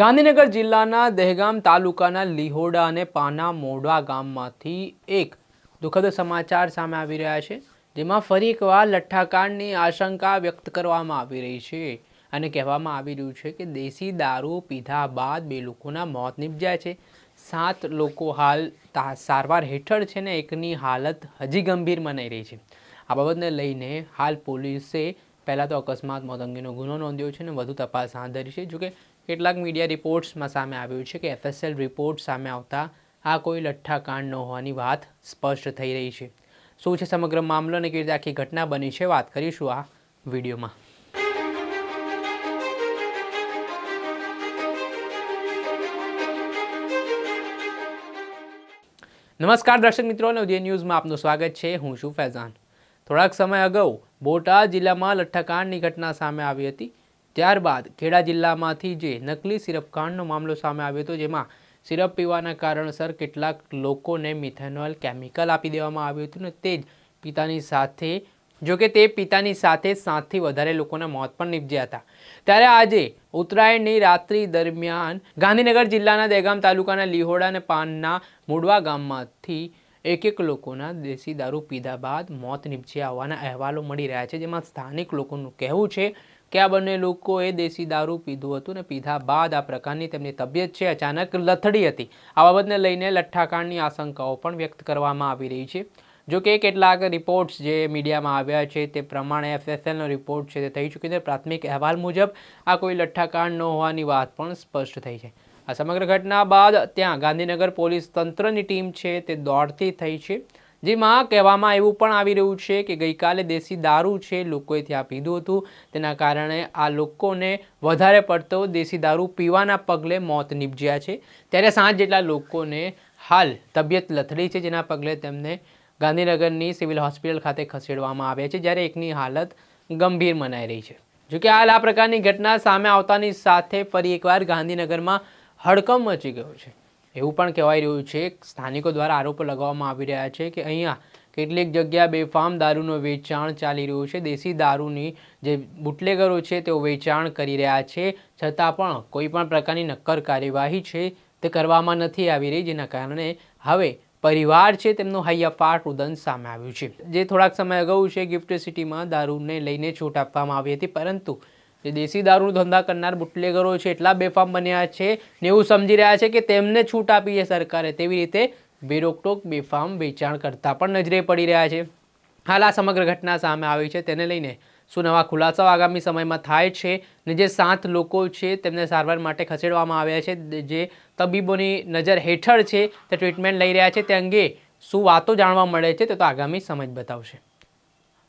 ગાંધીનગર જિલ્લાના દહેગામ તાલુકાના લીહોડા અને પાના મોડા ગામમાંથી એક દુઃખદ સમાચાર સામે આવી રહ્યા છે, જેમાં ફરી એકવાર લઠ્ઠાકાંડની આશંકા વ્યક્ત કરવામાં આવી રહી છે અને કહેવામાં આવી રહ્યું છે કે દેશી દારૂ પીધા બાદ બે લોકોના મોત નિપજ્યા છે. સાત લોકો હાલ સારવાર હેઠળ છે ને એકની હાલત હજી ગંભીર મનાઈ રહી છે. આ બાબતને લઈને હાલ પોલીસે પહેલાં તો અકસ્માત, મોત અંગેનો ગુનો નોંધ્યો છે અને વધુ તપાસ હાથ ધરી છે, જોકે કેટલાક મીડિયા રિપોર્ટ્સમાં સામે આવ્યું છે કે એફએસએલ રિપોર્ટ સામે આવતા આ કોઈ લઠ્ઠાકાંડ ન હોવાની વાત સ્પષ્ટ થઈ રહી છે. શું છે સમગ્ર મામલો અને કેવી રીતે આખી ઘટના બની છે? વાત કરીશું આ વિડીયોમાં. નમસ્કાર દર્શક મિત્રો નવજે ન્યૂઝમાં આપનું સ્વાગત છે. હું છું ફૈઝાન. થોડાક સમય અગાઉ બોટાદ જિલ્લામાં લઠ્ઠાકાંડની ઘટના સામે આવી હતી. ત્યારબાદ ખેડા જિલ્લામાંથી જે નકલી સિરપકાંડનો મામલો સામે આવ્યો હતો, જેમાં સિરપ પીવાના કારણસર કેટલાક લોકોને મિથેનોલ કેમિકલ આપી દેવામાં આવ્યું હતું ને તે જ પિતાની સાથે, જો કે તે પિતાની સાથે સાતથી વધારે લોકોના મોત પણ નીપજ્યા હતા. ત્યારે આજે ઉત્તરાયણની રાત્રિ દરમિયાન ગાંધીનગર જિલ્લાના દહેગામ તાલુકાના લીહોડા અને પાનના મુડવા ગામમાંથી એક એક લોકોના દેશી દારૂ પીધા બાદ મોત નીપજ્યા હોવાના અહેવાલો મળી રહ્યા છે, જેમાં સ્થાનિક લોકોનું કહેવું છે કે આ બંને લોકોએ દેશી દારૂ પીધું હતું ને પીધા બાદ આ પ્રકારની તેમની તબિયત છે, અચાનક લથડી હતી. આ બાબતને લઈને લઠ્ઠાકાંડની આશંકાઓ પણ વ્યક્ત કરવામાં આવી રહી છે. જો કે કેટલાક રિપોર્ટ્સ જે મીડિયામાં આવ્યા છે તે પ્રમાણે એફએસએલનો રિપોર્ટ છે તે થઈ ચૂકી છે. પ્રાથમિક અહેવાલ મુજબ આ કોઈ લઠ્ઠાકાંડ ન હોવાની વાત પણ સ્પષ્ટ થઈ છે. આ સમગ્ર ઘટના બાદ ત્યાં ગાંધીનગર પોલીસ તંત્રની ટીમ છે તે દોડતી થઈ છે. જેમાં કહેવામાં એવું પણ આવી રહ્યું છે કે ગઈકાલે દેશી દારૂ છે, લોકોએ ત્યાં પીધું હતું. તેના કારણે આ લોકોને વધારે પડતો દેશી દારૂ પીવાના પગલે મોત નીપજ્યા છે. ત્યારે સાત જેટલા લોકોને હાલ તબિયત લથડી છે, જેના પગલે તેમને ગાંધીનગરની સિવિલ હોસ્પિટલ ખાતે ખસેડવામાં આવ્યા છે, જ્યારે એકની હાલત ગંભીર મનાઈ રહી છે. જોકે હાલ આ પ્રકારની ઘટના સામે આવતાની સાથે ફરી એકવાર ગાંધીનગરમાં હડકંપ મચી ગયો છે. એવું પણ કહેવાઈ રહ્યું છે, સ્થાનિકો દ્વારા આરોપો લગાવવામાં આવી રહ્યા છે કે અહીંયા કેટલીક જગ્યા બેફામ દારૂનું વેચાણ ચાલી રહ્યું છે. દેશી દારૂની જે બુટલેગરો છે તેઓ વેચાણ કરી રહ્યા છે, છતાં પણ કોઈ પણ પ્રકારની નક્કર કાર્યવાહી છે તે કરવામાં નથી આવી રહી, જેના કારણે હવે પરિવાર છે તેમનું હૈયાફાટ રુદન સામે આવ્યું છે. જે થોડાક સમય અગાઉ છે, ગિફ્ટ સિટીમાં દારૂને લઈને છૂટ આપવામાં આવી હતી, પરંતુ જે દેશી દારૂ ધંધા કરનાર બુટલેગરો છે, એટલા બેફામ બન્યા છે ને એવું સમજી રહ્યા છે કે તેમને છૂટ આપી છે સરકારે. તેવી રીતે બેરોકટોક, બેફામ, વેચાણ કરતા પણ નજરે પડી રહ્યા છે. હાલ આ સમગ્ર ઘટના સામે આવી છે. તેને લઈને શું નવા ખુલાસાઓ આગામી સમયમાં થાય છે ને જે સાત લોકો છે તેમને સારવાર માટે ખસેડવામાં આવ્યા છે, જે તબીબોની નજર હેઠળ છે તે ટ્રીટમેન્ટ લઈ રહ્યા છે. તે અંગે શું વાતો જાણવા મળે છે તે તો આગામી સમજ બતાવશે.